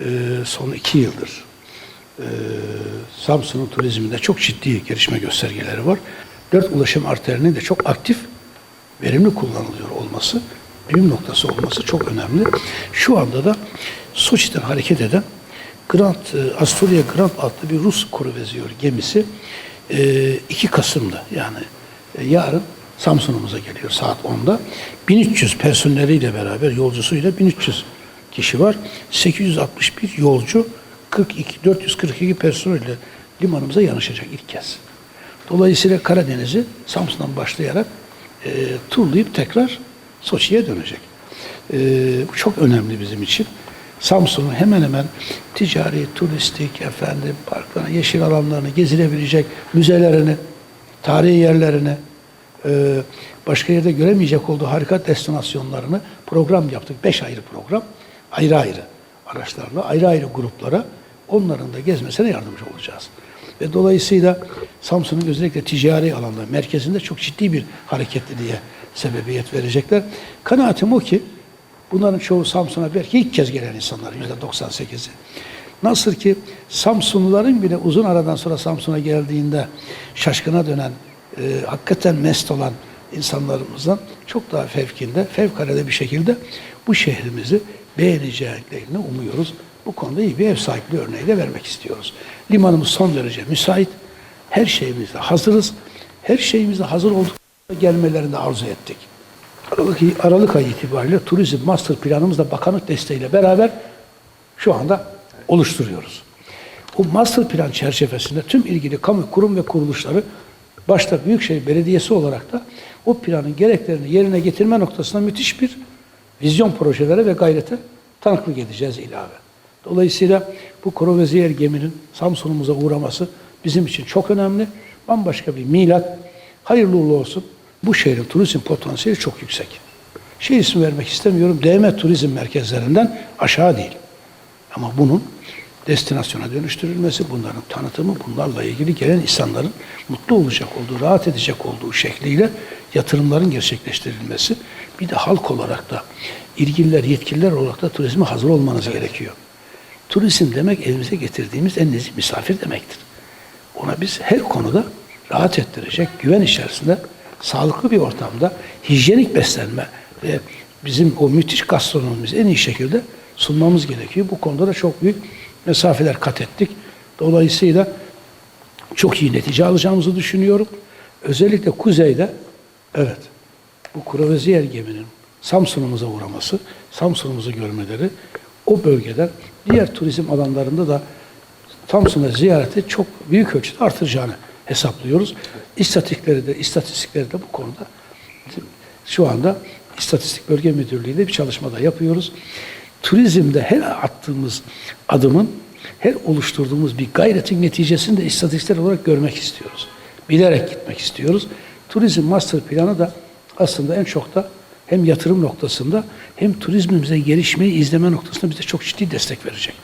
e, son iki yıldır e, Samsun'un turizminde çok ciddi gelişme göstergeleri var. Dört ulaşım arterinin de çok aktif, verimli kullanılıyor olması, düğüm noktası olması çok önemli. Şu anda da Soçi'den hareket eden Grand, e, Astoria Grand adlı bir Rus kruvaziyor gemisi e, 2 Kasım'da yani e, yarın Samsun'umuza geliyor saat 10'da. 1300 personeliyle beraber yolcusuyla 1300 kişi var. 861 yolcu 42 442 personelle limanımıza yanaşacak ilk kez. Dolayısıyla Karadeniz'i Samsun'dan başlayarak e, turlayıp tekrar Soçi'ye dönecek. E, bu çok önemli bizim için. Samsun'un hemen hemen ticari, turistik, efendim, parklarını, yeşil alanlarını, gezilebilecek müzelerini, tarihi yerlerini, e, başka yerde göremeyecek olduğu harika destinasyonlarını program yaptık. Beş ayrı program. Ayrı ayrı araçlarla, ayrı ayrı gruplara onların da gezmesine yardımcı olacağız. Ve dolayısıyla Samsun'un özellikle ticari alanda, merkezinde çok ciddi bir hareketliliğe sebebiyet verecekler. Kanaatim o ki bunların çoğu Samsun'a belki ilk kez gelen insanlar, yüzde 98'i. Nasıl ki Samsunluların bile uzun aradan sonra Samsun'a geldiğinde şaşkına dönen, e, hakikaten mest olan insanlarımızdan çok daha fevkinde, fevkalade bir şekilde bu şehrimizi beğeneceklerini umuyoruz. Bu konuda iyi bir ev sahipliği örneği de vermek istiyoruz. Limanımız son derece müsait. Her şeyimizde hazırız. Her şeyimizde hazır olduk gelmelerini arzu ettik. Aralık, Aralık ayı itibariyle turizm master planımızla bakanlık desteğiyle beraber şu anda oluşturuyoruz. O master plan çerçevesinde tüm ilgili kamu kurum ve kuruluşları başta Büyükşehir Belediyesi olarak da o planın gereklerini yerine getirme noktasında müthiş bir vizyon projelere ve gayrete tanıklık edeceğiz ilave. Dolayısıyla bu Kroveziyer geminin Samsun'umuza uğraması bizim için çok önemli. Bambaşka bir milat. Hayırlı uğurlu olsun. Bu şehrin turizm potansiyeli çok yüksek. Şey ismi vermek istemiyorum. DM turizm merkezlerinden aşağı değil. Ama bunun destinasyona dönüştürülmesi, bunların tanıtımı, bunlarla ilgili gelen insanların mutlu olacak olduğu, rahat edecek olduğu şekliyle yatırımların gerçekleştirilmesi. Bir de halk olarak da ilgililer, yetkililer olarak da turizme hazır olmanız gerekiyor. Turizm demek elimize getirdiğimiz en nezih misafir demektir. Ona biz her konuda rahat ettirecek, güven içerisinde, sağlıklı bir ortamda, hijyenik beslenme ve bizim o müthiş gastronomimizi en iyi şekilde sunmamız gerekiyor. Bu konuda da çok büyük mesafeler kat ettik. Dolayısıyla çok iyi netice alacağımızı düşünüyorum. Özellikle kuzeyde evet bu Kuraveziyer geminin Samsun'umuza uğraması, Samsun'umuzu görmeleri o bölgeden diğer turizm alanlarında da Samsun'a ziyareti çok büyük ölçüde artıracağını hesaplıyoruz. İstatistikleri de, istatistikleri de bu konuda şu anda İstatistik Bölge Müdürlüğü ile bir çalışma da yapıyoruz. Turizmde her attığımız adımın, her oluşturduğumuz bir gayretin neticesini de istatistikler olarak görmek istiyoruz. Bilerek gitmek istiyoruz. Turizm master planı da aslında en çok da hem yatırım noktasında hem turizmimize gelişmeyi izleme noktasında bize çok ciddi destek verecek.